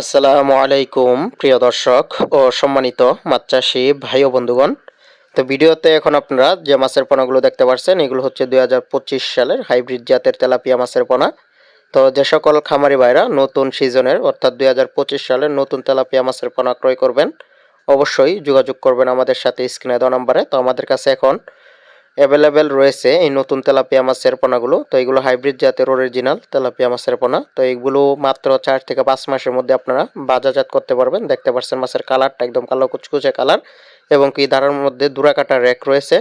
আসসালামু আলাইকুম, প্রিয় দর্শক ও সম্মানিত মাছ চাষি ভাই ও বন্ধুগণ। তো ভিডিওতে এখন আপনারা যে মাছের পোনাগুলো দেখতে পাচ্ছেন এগুলো হচ্ছে দুই সালের হাইব্রিড জাতের তেলাপিয়া মাছের পোনা। তো যে সকল খামারি ভাইরা নতুন সিজনের অর্থাৎ দুই হাজার পঁচিশ সালের নতুন তেলাপিয়া মাছের পোনা ক্রয় করবেন, অবশ্যই যোগাযোগ করবেন আমাদের সাথে স্ক্রিনে দেওয়া নম্বরে। তো আমাদের কাছে এখন অ্যাভেলেবেল রয়েছে এই নতুন তেলাপিয়া মাছের পোনাগুলো। তো এগুলো হাইব্রিড জাতের অরিজিনাল তেলাপিয়া মাছের পোনা। তো এইগুলো মাত্র চার থেকে পাঁচ মাসের মধ্যে আপনারা বাজারজাত করতে পারবেন। দেখতে পাচ্ছেন মাছের কালারটা একদম কালো কুচকুচে কালার এবং কি দাঁড়ার মধ্যে দুরাকাটা র্যাক রয়েছে।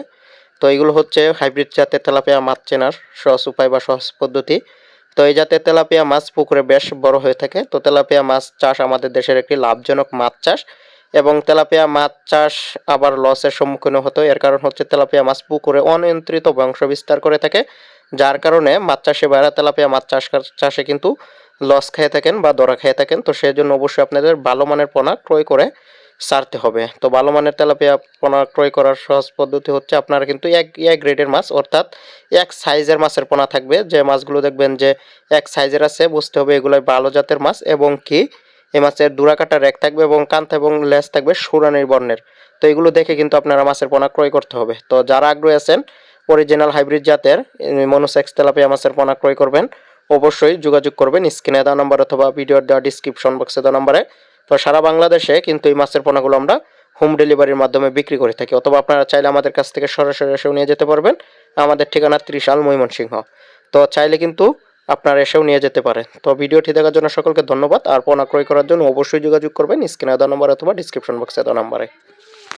তো এগুলো হচ্ছে হাইব্রিড জাতের তেলাপিয়া মাছ চেনার সহজ উপায় বা সহজ পদ্ধতি। তো এই জাতের তেলাপিয়া মাছ পুকুরে বেশ বড় হয়ে থাকে। তো তেলাপিয়া মাছ চাষ আমাদের দেশের একটি লাভজনক মাছ চাষ। এবং তেলাপিয়া মাছ চাষ আবার লসের সম্মুখীন হতো। এর কারণ হচ্ছে তেলাপিয়া মাছ পুকুরে অনিয়ন্ত্রিত বংশ বিস্তার করে থাকে, যার কারণে মাছ চাষে বাইরা তেলাপিয়া মাছ চাষ চাষে কিন্তু লস খেয়ে থাকেন বা দরা খেয়ে থাকেন। তো সেই জন্য অবশ্যই আপনাদের ভালো মানের পোনা ক্রয় করে সারতে হবে। তো ভালো মানের তেলাপিয়া পোনা ক্রয় করার সহজ পদ্ধতি হচ্ছে আপনারা কিন্তু এক এক গ্রেডের মাছ, অর্থাৎ এক সাইজের মাছের পোনা থাকবে। যে মাছগুলো দেখবেন যে এক সাইজের আছে, বুঝতে হবে এগুলো ভালো জাতের মাছ এবং কি এই মাছের দুরাকাটা রেক থাকবে এবং কান্থ এবং লেজ থাকবে সুরানির বর্ণের। তো এগুলো দেখে কিন্তু আপনারা মাছের পোনা ক্রয় করতে হবে। তো যারা আগ্রহী আছেন অরিজিনাল হাইব্রিড জাতের মনোসেক্স তেলাপিয়া মাছের পোনা ক্রয় করবেন, অবশ্যই যোগাযোগ করবেন স্ক্রিনে দেওয়া নাম্বার অথবা ভিডিওর দেওয়া ডিসক্রিপশন বক্সে দেওয়া নাম্বারে। তো সারা বাংলাদেশে কিন্তু এই মাছের পোনাগুলো আমরা হোম ডেলিভারির মাধ্যমে বিক্রি করে থাকি, অথবা আপনারা চাইলে আমাদের কাছ থেকে সরাসরি এসেও নিয়ে যেতে পারবেন। আমাদের ঠিকানা ত্রিশাল ময়মনসিংহ। তো চাইলে কিন্তু আপনারা এসেও নিয়ে যেতে পারে তো ভিডিওটি দেখার জন্য সকলকে ধন্যবাদ। আর পোনা ক্রয় করার জন্য অবশ্যই যোগাযোগ করবেন স্ক্রিনে দেওয়া নম্বর অথবা ডিসক্রিপশন বক্সে দেওয়া নম্বরে।